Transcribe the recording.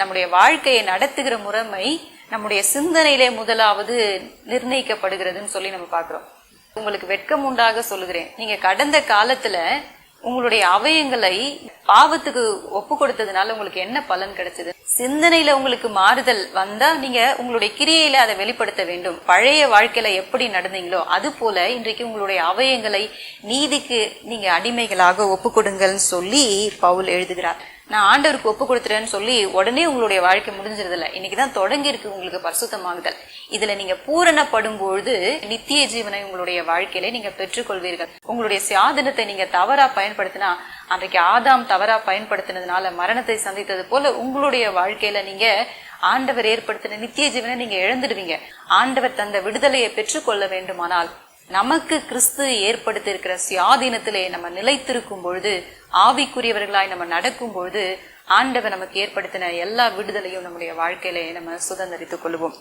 நம்முடைய வாழ்க்கையை நடத்துகிற முறைமை நம்முடைய சிந்தனையிலே முதலாவது நிர்ணயிக்கப்படுகிறதுன்னு சொல்லி நம்ம பார்க்கிறோம். உங்களுக்கு வெட்கம் உண்டாக சொல்லுகிறேன். நீங்க கடந்த காலத்துல உங்களுடைய அவயங்களை பாவத்துக்கு ஒப்பு கொடுத்ததுனால உங்களுக்கு என்ன பலன் கிடைச்சது? சிந்தனையில உங்களுக்கு மாறுதல் வந்தா நீங்க உங்களுடைய கிரியையில அதை வெளிப்படுத்த வேண்டும். பழைய வாழ்க்கையில எப்படி நடந்தீங்களோ அது போல இன்றைக்கு உங்களுடைய அவயங்களை நீதிக்கு நீங்க அடிமைகளாக ஒப்பு கொடுங்கள்னு சொல்லி பவுல் எழுதுகிறார். நான் ஆண்டவருக்கு ஒப்பு கொடுத்துறேன்னு சொல்லி உடனே உங்களுடைய வாழ்க்கை முடிஞ்சிருது இல்ல இன்னைக்குதான் தொடங்கி இருக்கு உங்களுக்கு பரிசுத்தமாகுதல். இதுல நீங்க பூரணப்படும் பொழுது நித்திய ஜீவனை உங்களுடைய வாழ்க்கையில நீங்க பெற்றுக்கொள்வீர்கள். உங்களுடைய சாதனத்தை நீங்க தவறா பயன்படுத்தினா அன்றைக்கு ஆதாம் தவறா பயன்படுத்தினதுனால மரணத்தை சந்தித்தது போல உங்களுடைய வாழ்க்கையில நீங்க ஆண்டவர் ஏற்படுத்தின நித்திய ஜீவனை நீங்க இழந்துடுவீங்க. ஆண்டவர் தந்த விடுதலையை பெற்றுக்கொள்ள வேண்டுமானால் நமக்கு கிறிஸ்து ஏற்படுத்தி இருக்கிற சுயாதீனத்திலே நம்ம நிலைத்திருக்கும் பொழுது ஆவிக்குரியவர்களாய் நம்ம நடக்கும் பொழுது ஆண்டவர் நமக்கு ஏற்படுத்தின எல்லா விடுதலையும் நம்முடைய வாழ்க்கையிலே நம்ம சுதந்திரித்துக் கொள்வோம்.